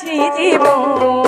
起的梦。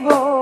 table.